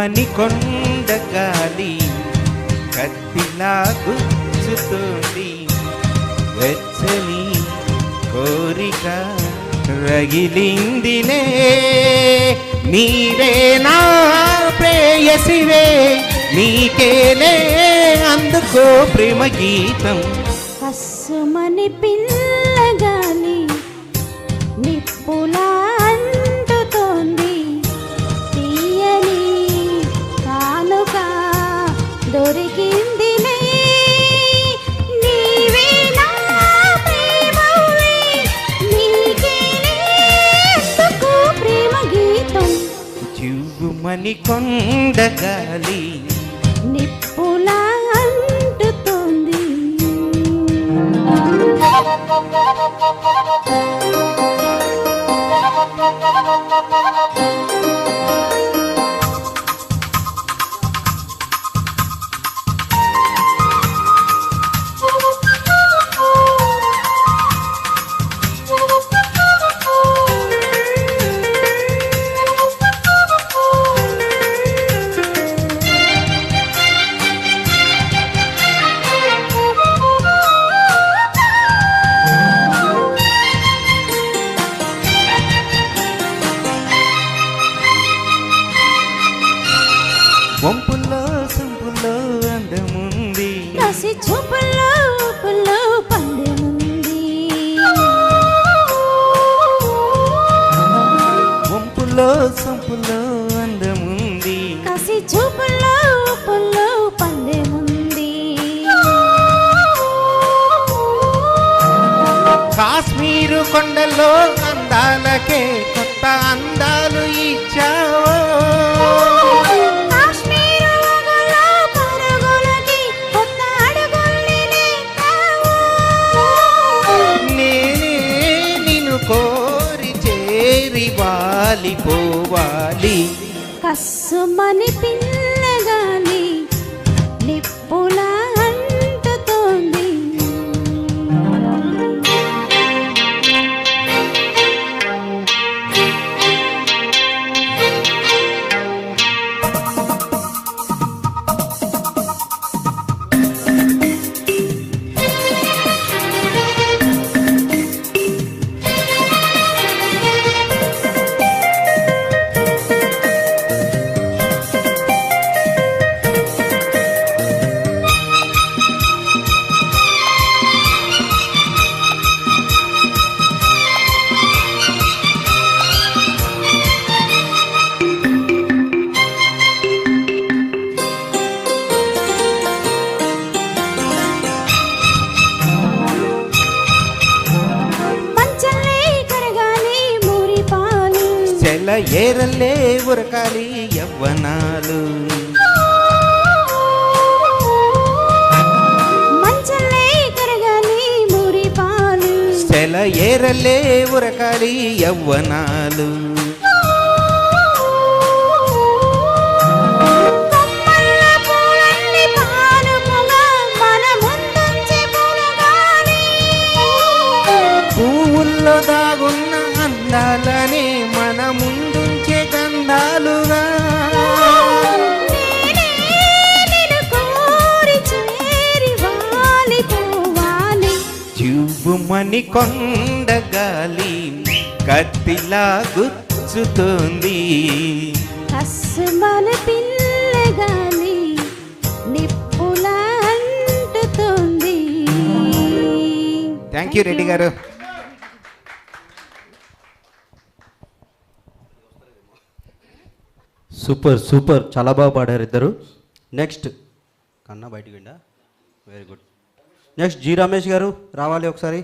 చివ్వుమని కొండ గాలి కత్తిలా గుచ్చుతుంది వెచ్చని కోరిక రగిలిందిలే. నీవే నా ప్రేయసివే నీకేలే అందుకో ప్రేమ గీతం. కస్సుమని పిల్లగాలి నిప్పులా చివ్వుమని కొండ గాలి చూపుల్లో ఊపుల్లో పందెముంది కాశ్మీరు కొండల్లో అందాలకే కొత్త అందాలు ఇచ్చావో. నేనే నిన్ను కోరి చేరి వాలిపోవాలి. కస్సుమని పిల్లగాలి చెల ఏరల్లే ఉరకాలి యవ్వనాలు. ఏరల్లే ఉరకాలి యవ్వనాలు. పువ్వుల్లో దాగున్న అందాలనే మన ముందుంచే గంధాలుగా. చివ్వుమని కొండ గాలి కత్తిలా గుచ్చుతోంది. కస్సుమని పిల్లగాలి నిప్పులా అంటుతోంది. థ్యాంక్ యూ రెడ్డి గారు. Super super. చాలా బాగా పాడారు ఇద్దరు. నెక్స్ట్ కన్నా బయటికి వెళ్ళా very good next G Ramesh గారు రావాలి ఒకసారి.